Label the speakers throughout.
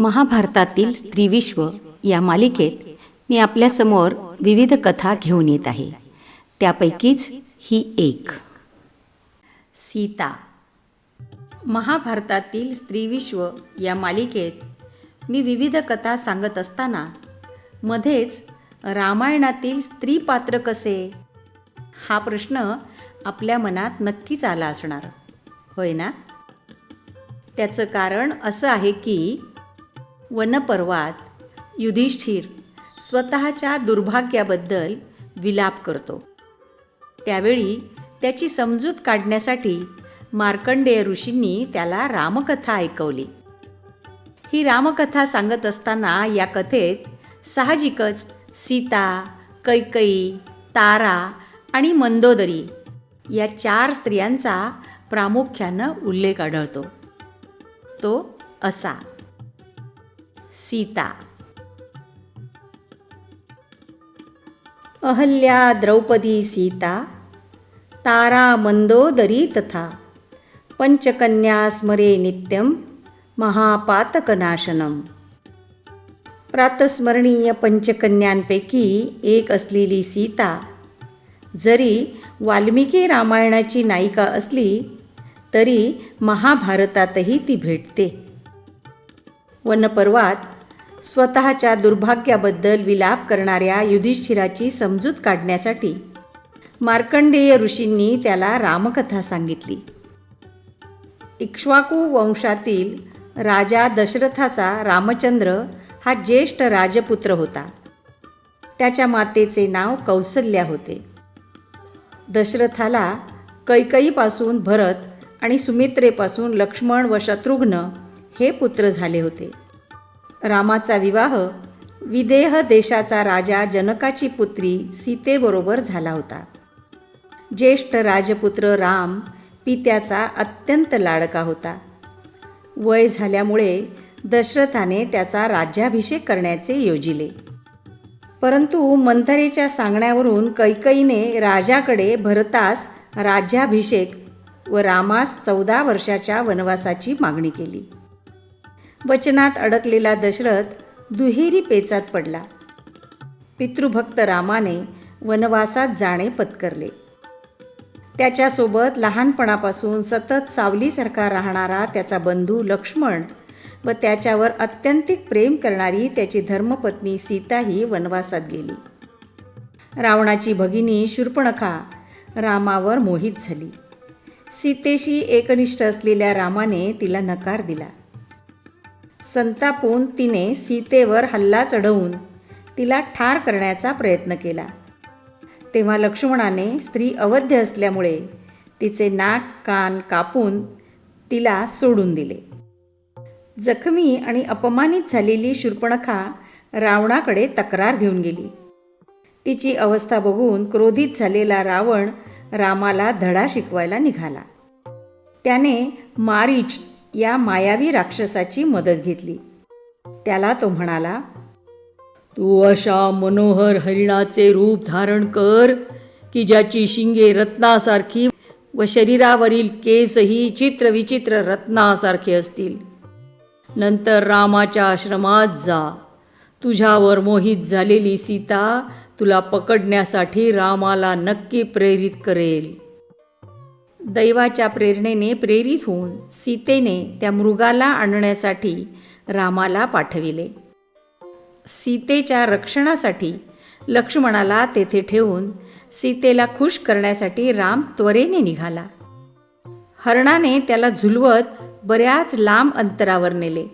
Speaker 1: महाभारतातील स्त्रीविश्व या मालिकेत मी आपल्यासमोर विविध कथा घेऊन येत आहे. त्यापैकीच ही एक. सीता. महाभारतातील स्त्रीविश्व या मालिकेत मी विविध कथा सांगत असताना मध्येच रामायणातील स्त्री पात्र कसे? हा प्रश्न आपल्या मनात नक्कीच आला असणार. होय ना? त्याचं कारण असं आहे की वनपर्वात युधिष्ठिर स्वतःच्या दुर्भाग्याबद्दल विलाप करतो. त्यावेळी त्याची समजूत काढण्यासाठी मार्कंडेय ऋषींनी त्याला रामकथा ऐकवली. ही रामकथा सांगत असताना या कथेत साहजिकच सीता कैकई तारा आणि मंदोदरी या चार स्त्रियांचा प्रामुख्यानं उल्लेख आढळतो. तो असा. सीता। अहल्या द्रौपदी सीता तारा मंदोदरी तथा पंचकन्या स्मरे नित्यं महापातकनाशनम। प्रातस्मरणीय पंचकन्यांपैकी एक असलेली सीता जरी वाल्मिकी रामायणाची नायिका असली तरी महाभारतातही ती भेटते। वनपर्वात स्वतःच्या दुर्भाग्याबद्दल विलाप करणाऱ्या युधिष्ठिराची समजूत काढण्यासाठी मार्कंडेय ऋषींनी त्याला रामकथा सांगितली. इक्ष्वाकू वंशातील राजा दशरथाचा रामचंद्र हा ज्येष्ठ राजपुत्र होता. त्याच्या मातेचे नाव कौसल्या होते. दशरथाला कैकईपासून भरत आणि सुमित्रेपासून लक्ष्मण व शत्रुघ्न हे पुत्र झाले होते. रामाचा विवाह विदेह देशाचा राजा जनकाची पुत्री सीतेबरोबर झाला होता. ज्येष्ठ राजपुत्र राम पित्याचा अत्यंत लाडका होता. वय झाल्यामुळे दशरथाने त्याचा राज्याभिषेक करण्याचे योजिले. परंतु मंथरेच्या सांगण्यावरून कैकईने राजाकडे भरतास राज्याभिषेक व रामास चौदा वर्षाच्या वनवासाची मागणी केली. वचनात अडकलेला दशरथ दुहेरी पेचात पडला. पितृभक्त रामाने वनवासात जाणे पत्करले. त्याच्यासोबत लहानपणापासून सतत सावलीसारखा राहणारा त्याचा बंधू लक्ष्मण व त्याच्यावर अत्यंतिक प्रेम करणारी त्याची धर्मपत्नी सीताही वनवासात गेली. रावणाची भगिनी शूर्पणखा रामावर मोहित झाली. सीतेशी एकनिष्ठ असलेल्या रामाने तिला नकार दिला. संतापून तिने सीतेवर हल्ला चढवून तिला ठार करण्याचा प्रयत्न केला. तेव्हा लक्ष्मणाने स्त्री अवध्य असल्यामुळे तिचे नाक कान कापून तिला सोडून दिले. जखमी आणि अपमानित झालेली शूर्पणखा रावणाकडे तक्रार घेऊन गेली. तिची अवस्था बघून क्रोधित झालेला रावण रामाला धडा शिकवायला निघाला. त्याने मारीच या मायावी राक्षसाची मदत घेतली. त्याला तो म्हणाला तू अशा मनोहर हरिणाचे रूप धारण कर की ज्याची शिंगे रत्नासारखी व शरीरावरील केसही चित्रविचित्र रत्नासारखे असतील. नंतर रामाच्या आश्रमात जा. तुझ्यावर मोहित झालेली सीता तुला पकडण्यासाठी रामाला नक्की प्रेरित करेल. दैवाच्या प्रेरणेने प्रेरित होऊन सीतेने त्या मृगाला आणण्यासाठी रामाला पाठविले. सीतेच्या रक्षणासाठी लक्ष्मणाला तेथे ठेवून सीतेला खुश करण्यासाठी राम त्वरेने निघाला. हरणाने त्याला झुलवत बऱ्याच लांब अंतरावर नेले.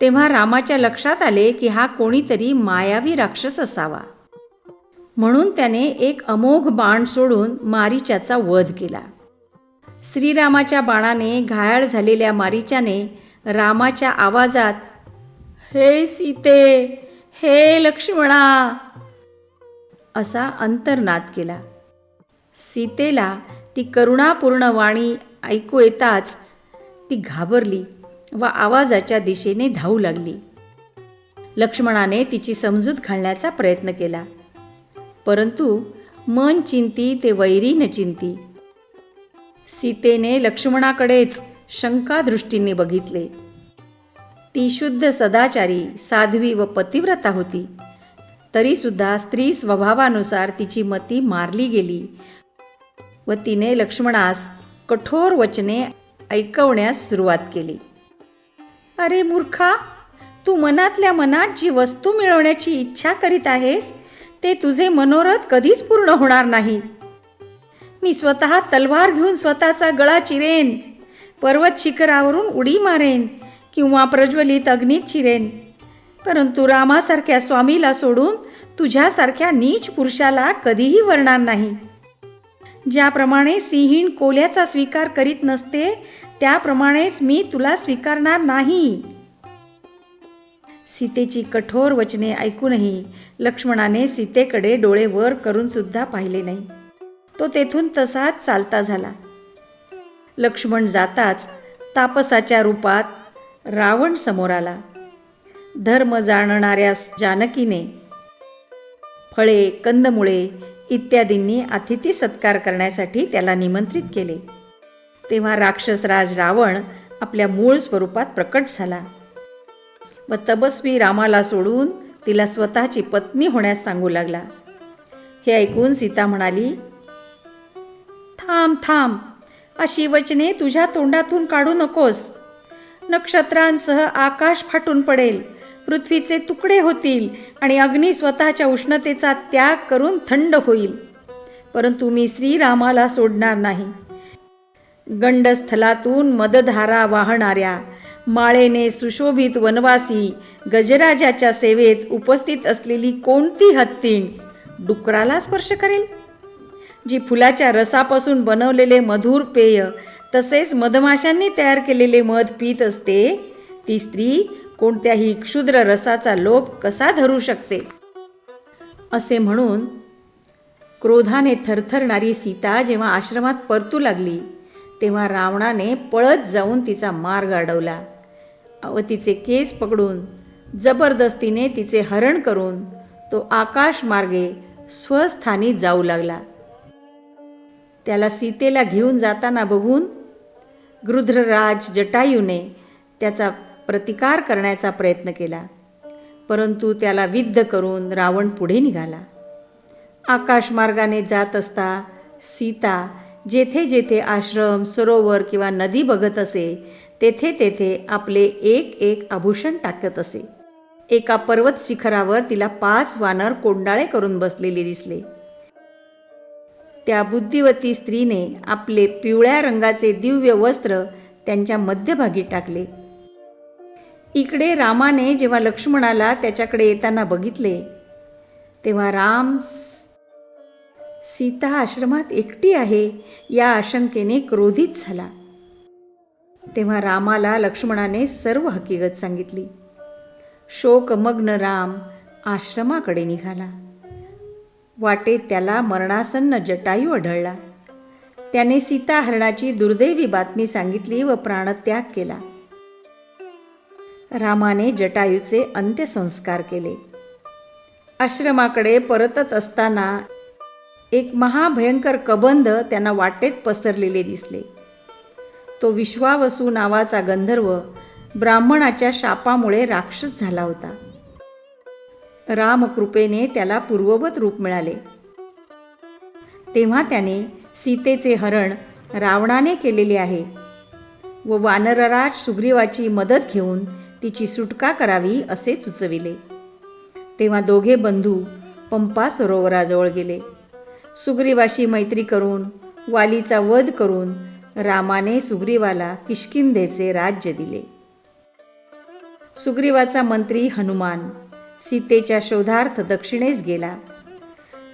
Speaker 1: तेव्हा रामाच्या लक्षात आले की हा कोणीतरी मायावी राक्षस असावा. म्हणून त्याने एक अमोघ बाण सोडून मारीच्याचा वध केला. श्रीरामाच्या बाणाने घायाळ झालेल्या मारीच्याने रामाच्या आवाजात हे सीते हे लक्ष्मणा! असा अंतर्नाद केला. सीतेला ती करुणापूर्ण वाणी ऐकू येताच ती घाबरली व आवाजाच्या दिशेने धावू लागली. लक्ष्मणाने तिची समजूत घालण्याचा प्रयत्न केला. परंतु मन चिंती ते वैरी न चिंती. सीतेने लक्ष्मणाकडेच शंकादृष्टीने बघितले. ती शुद्ध सदाचारी साध्वी व पतिव्रता होती. तरीसुद्धा स्त्री स्वभावानुसार तिची मती मारली गेली व तिने लक्ष्मणास कठोर वचने ऐकवण्यास सुरुवात केली. अरे मूर्खा तू मनातल्या मनात जी वस्तू मिळवण्याची इच्छा करीत आहेस ते तुझे मनोरथ कधीच पूर्ण होणार नाही. मी स्वतः तलवार घेऊन स्वतःचा गळा चिरेन पर्वत शिखरावरून उडी मारेन किंवा प्रज्वलित अग्नीत चिरेन. परंतु रामासारख्या स्वामीला सोडून तुझ्यासारख्या नीच पुरुषाला कधीही वरणार नाही. ज्याप्रमाणे सिंहीण कोल्याचा स्वीकार करीत नसते त्याप्रमाणेच मी तुला स्वीकारणार नाही. सीतेची कठोर वचने ऐकूनही लक्ष्मणाने सीतेकडे डोळे वर करून सुद्धा पाहिले नाही. तो तेथून तसाच चालता झाला. लक्ष्मण जाताच तापसाच्या रूपात रावण समोर आला. धर्म जाणणाऱ्या जानकीने फळे कंदमुळे इत्यादींनी अतिथी सत्कार करण्यासाठी त्याला निमंत्रित केले. तेव्हा राक्षसराज रावण आपल्या मूळ स्वरूपात प्रकट झाला व तपस्वी रामाला सोडून तिला स्वतःची पत्नी होण्यास सांगू लागला. हे ऐकून सीता म्हणाली थांब थांब. अशी वचने तुझ्या तोंडातून काढू नकोस. नक्षत्रांसह आकाश फाटून पडेल. पृथ्वीचे तुकडे होतील आणि अग्नी स्वतःच्या उष्णतेचा त्याग करून थंड होईल. परंतु मी श्रीरामाला सोडणार नाही. गंडस्थलातून मदधारा वाहणाऱ्या माळेने सुशोभित वनवासी गजराजाच्या सेवेत उपस्थित असलेली कोणती हत्तीण डुकराला स्पर्श करेल? जी फुलाच्या रसापासून बनवलेले मधुर पेय तसेच मधमाशांनी तयार केलेले मध पीत असते ती स्त्री कोणत्याही क्षुद्र रसाचा लोभ कसा धरू शकते? असे म्हणून क्रोधाने थरथरणारी सीता जेव्हा आश्रमात परतू लागली तेव्हा रावणाने पळत जाऊन तिचा मार्ग अडवला. व तिचे केस पकडून जबरदस्तीने तिचे हरण करून तो आकाश मार्गे स्वस्थानी जाऊ लागला. त्याला सीतेला घेऊन जाताना बघून गृध्रराज जटायूने त्याचा प्रतिकार करण्याचा प्रयत्न केला. परंतु त्याला विद्ध करून रावण पुढे निघाला. आकाशमार्गाने जात असता सीता जेथे जेथे आश्रम सरोवर किंवा नदी बघत असे तेथे तेथे आपले एक एक आभूषण टाकत असे. एका पर्वत शिखरावर तिला पाच वानर कोंडाळे करून बसलेले दिसले. त्या बुद्धिवती स्त्रीने आपले पिवळ्या रंगाचे दिव्य वस्त्र त्यांच्या मध्यभागी टाकले. इकडे रामाने जेव्हा लक्ष्मणाला त्याच्याकडे येताना बघितले तेव्हा राम सीता आश्रमात एकटी आहे या आशंकेने क्रोधित झाला. तेव्हा रामाला लक्ष्मणाने सर्व हकीकत सांगितली. शोकमग्न राम आश्रमाकडे निघाला. वाटेत त्याला मरणासन्न जटायू आढळला. त्याने सीताहरणाची दुर्दैवी बातमी सांगितली व प्राणत्याग केला. रामाने जटायूचे अंत्यसंस्कार केले. आश्रमाकडे परतत असताना एक महाभयंकर कबंध त्यांना वाटेत पसरलेले दिसले. तो विश्वावसू नावाचा गंधर्व ब्राह्मणाच्या शापामुळे राक्षस झाला होता. रामकृपेने त्याला पूर्ववत रूप मिळाले. तेव्हा त्याने सीतेचे हरण रावणाने केलेले आहे व वानरराज सुग्रीवाची मदत घेऊन तिची सुटका करावी असे सुचविले. तेव्हा दोघे बंधू पंपा सरोवराजवळ गेले. सुग्रीवाशी मैत्री करून वालीचा वध करून रामाने सुग्रीवाला किष्किंधेचे राज्य दिले. सुग्रीवाचा मंत्री हनुमान सीतेच्या शोधार्थ दक्षिणेस गेला.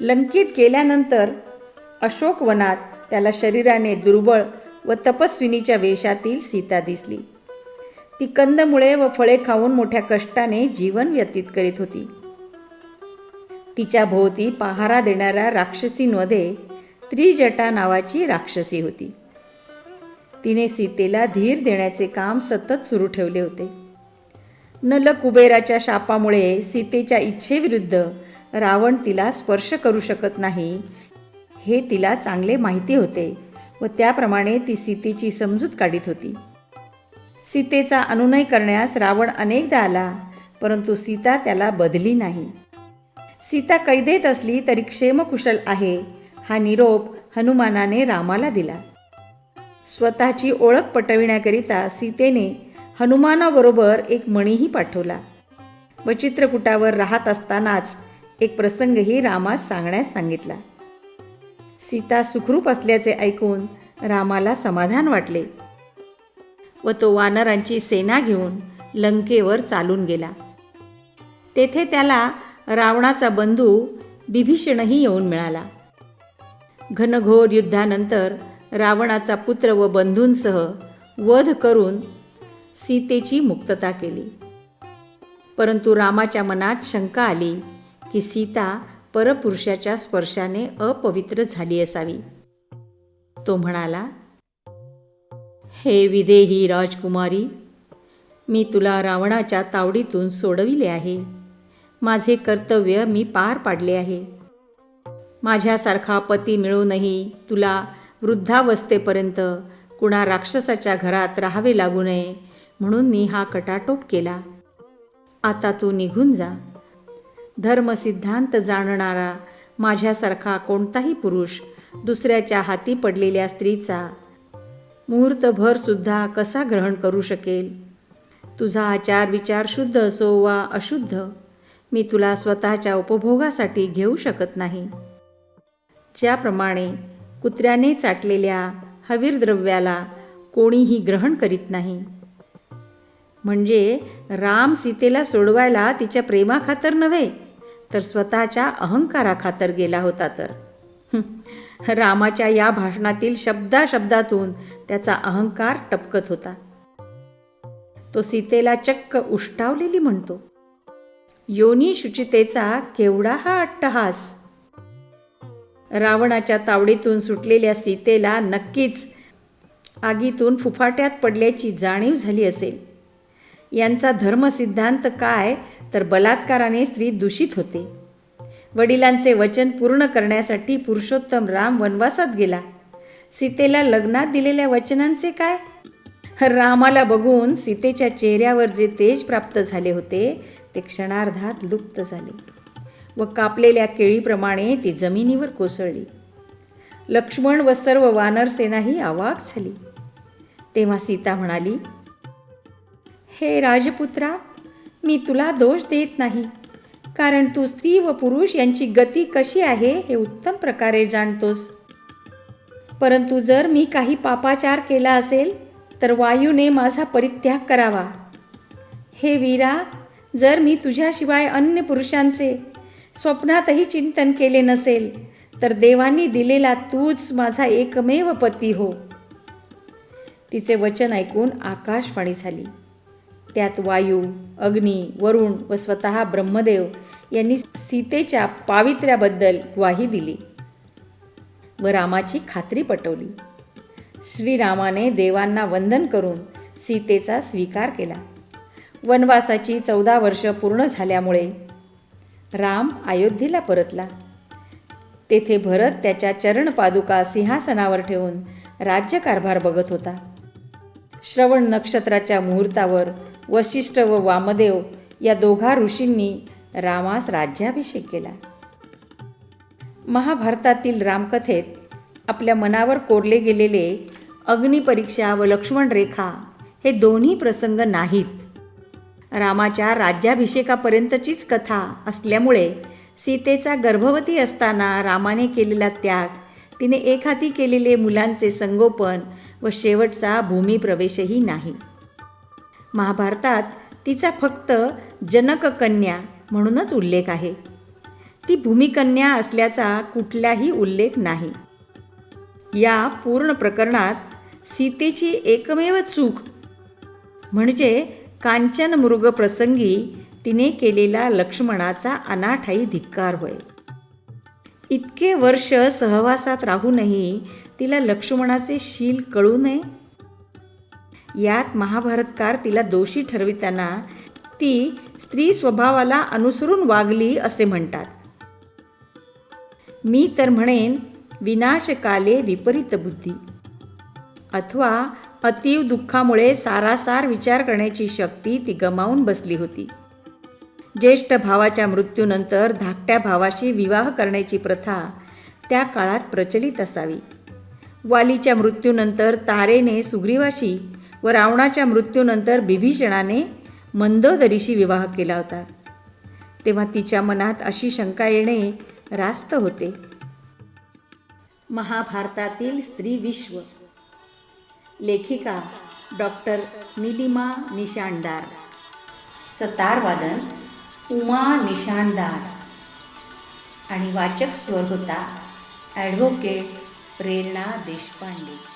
Speaker 1: लंकित गेल्यानंतर अशोकवनात त्याला शरीराने दुर्बळ व तपस्विनीच्या वेशातील सीता दिसली. ती कंदमुळे व फळे खाऊन मोठ्या कष्टाने जीवन व्यतीत करीत होती. तिच्या भोवती पहारा देणाऱ्या राक्षसींमध्ये त्रिजटा नावाची राक्षसी होती. तिने सीतेला धीर देण्याचे काम सतत सुरू ठेवले होते. नल कुबेराच्या शापामुळे सीतेच्या इच्छेविरुद्ध रावण तिला स्पर्श करू शकत नाही. हे तिला चांगले माहिती होते व त्याप्रमाणे ती सीतेची समजूत काढीत होती. सीतेचा अनुनय करण्यास रावण अनेकदा आला परंतु सीता त्याला बदली नाही. सीता कैदेत असली तरी क्षेमकुशल आहे हा निरोप हनुमानाने रामाला दिला. स्वतःची ओळख पटविण्याकरिता सीतेने हनुमानाबरोबर एक मणीही पाठवला. व चित्रकूटावर राहत असतानाच एक प्रसंगही रामास सांगण्यास सांगितला. सीता सुखरूप असल्याचे ऐकून रामाला समाधान वाटले व तो वानरांची सेना घेऊन लंकेवर चालून गेला. तेथे त्याला रावणाचा बंधू बिभीषणही येऊन मिळाला. घनघोर युद्धानंतर रावणाचा पुत्र व बंधूंसह वध करून सीतेची मुक्तता केली. परंतु रामाच्या मनात शंका आली की सीता परपुरुषाच्या स्पर्शाने अपवित्र झाली असावी. तो म्हणाला हे विदेही राजकुमारी मी तुला रावणाच्या तावडीतून सोडविले आहे. माझे कर्तव्य मी पार पाडले आहे. माझ्यासारखा पती मिळूनही तुला वृद्धावस्थेपर्यंत कुणा राक्षसाच्या घरात राहावे लागू नये म्हणून मी हा कटाटोप केला. आता तू निघून जा. धर्मसिद्धांत जाणणारा माझ्यासारखा कोणताही पुरुष दुसऱ्याच्या हाती पडलेल्या स्त्रीचा मुहूर्तभरसुद्धा कसा ग्रहण करू शकेल? तुझा आचार विचार शुद्ध असो वा अशुद्ध मी तुला स्वतःच्या उपभोगासाठी घेऊ शकत नाही. ज्याप्रमाणे कुत्र्याने चाटलेल्या हवीरद्रव्याला कोणीही ग्रहण करीत नाही म्हणजे राम सीतेला सोडवायला तिच्या प्रेमाखातर नव्हे तर स्वतःच्या अहंकाराखातर गेला होता तर. रामाच्या या भाषणातील शब्दाशब्दातून त्याचा अहंकार टपकत होता. तो सीतेला चक्क उष्टावलेली म्हणतो. योनी शुचितेचा केवढा हा अट्टहास? रावणाच्या तावडीतून सुटलेल्या सीतेला नक्कीच आगीतून फुफाट्यात पडल्याची जाणीव झाली असेल. यांचा धर्मसिद्धांत काय? तर बलात्काराने स्त्री दूषित होते. वडिलांचे वचन पूर्ण करण्यासाठी पुरुषोत्तम राम वनवासात गेला. सीतेला लग्नात दिलेल्या वचनांचे काय? रामाला बघून सीतेच्या चेहऱ्यावर जे तेज प्राप्त झाले होते ते क्षणार्धात लुप्त झाले व कापलेल्या केळीप्रमाणे ती जमिनीवर कोसळली. लक्ष्मण व सर्व वानरसेनाही आवाक झाली. तेव्हा सीता म्हणाली हे राजपुत्रा मी तुला दोष देत नाही. कारण तू स्त्री व पुरुष यांची गती कशी आहे हे उत्तम प्रकारे जाणतोस. परंतु जर मी काही पापाचार केला असेल तर वायूने माझा परित्याग करावा. हे वीरा जर मी तुझ्याशिवाय अन्य पुरुषांचे स्वप्नातही चिंतन केले नसेल तर देवांनी दिलेला तूच माझा एकमेव पती हो. तिचे वचन ऐकून आकाशवाणी झाली. त्यात वायू अग्नी वरुण व स्वतः ब्रह्मदेव यांनी सीतेच्या पावित्र्याबद्दल ग्वाही दिली व रामाची खात्री पटवली. श्रीरामाने देवांना वंदन करून सीतेचा स्वीकार केला. वनवासाची चौदा वर्ष पूर्ण झाल्यामुळे राम अयोध्येला परतला. तेथे भरत त्याच्या चरणपादुका सिंहासनावर ठेवून राज्यकारभार बघत होता. श्रवण नक्षत्राच्या मुहूर्तावर वशिष्ठ व वामदेव या दोघा ऋषींनी रामास राज्याभिषेक केला. महाभारतातील रामकथेत आपल्या मनावर कोरले गेलेले अग्निपरीक्षा व लक्ष्मण रेखा हे दोन्ही प्रसंग नाहीत. रामाच्या राज्याभिषेकापर्यंतचीच कथा असल्यामुळे सीतेचा गर्भवती असताना रामाने केलेला त्याग तिने एक हाती केलेले मुलांचे संगोपन व शेवटचा भूमिप्रवेशही नाही. महाभारतात तिचा फक्त जनककन्या म्हणूनच उल्लेख आहे. ती भूमिकन्या असल्याचा कुठलाही उल्लेख नाही. या पूर्ण प्रकरणात सीतेची एकमेव चूक म्हणजे कांचन मृग प्रसंगी तिने केलेला लक्ष्मणाचा अनाठाई धिक्कार होय. इतके वर्ष सहवासात राहूनही तिला लक्ष्मणाचे शील कळू नये? यात महाभारतकार तिला दोषी ठरविताना ती स्त्री स्वभावाला अनुसरून वागली असे म्हणतात. मी तर म्हणेन विनाशकाले विपरीत बुद्धी. अथवा अतीव दुःखामुळे सारासार विचार करण्याची शक्ती ती गमावून बसली होती. ज्येष्ठ भावाच्या मृत्यूनंतर धाकट्या भावाशी विवाह करण्याची प्रथा त्या काळात प्रचलित असावी. वालीच्या मृत्यूनंतर तारेने सुग्रीवाशी व रावणाच्या मृत्यूनंतर बिभीषणाने मंदोदरीशी विवाह केला होता. तेव्हा तिच्या मनात अशी शंका येणे रास्त होते. महाभारतातील स्त्री विश्व. लेखिका डॉक्टर निलिमा निशाणदार. सतारवादन उमा निशाणदार. आणि वाचक स्वर होता ॲडव्होकेट प्रेरणा देशपांडे.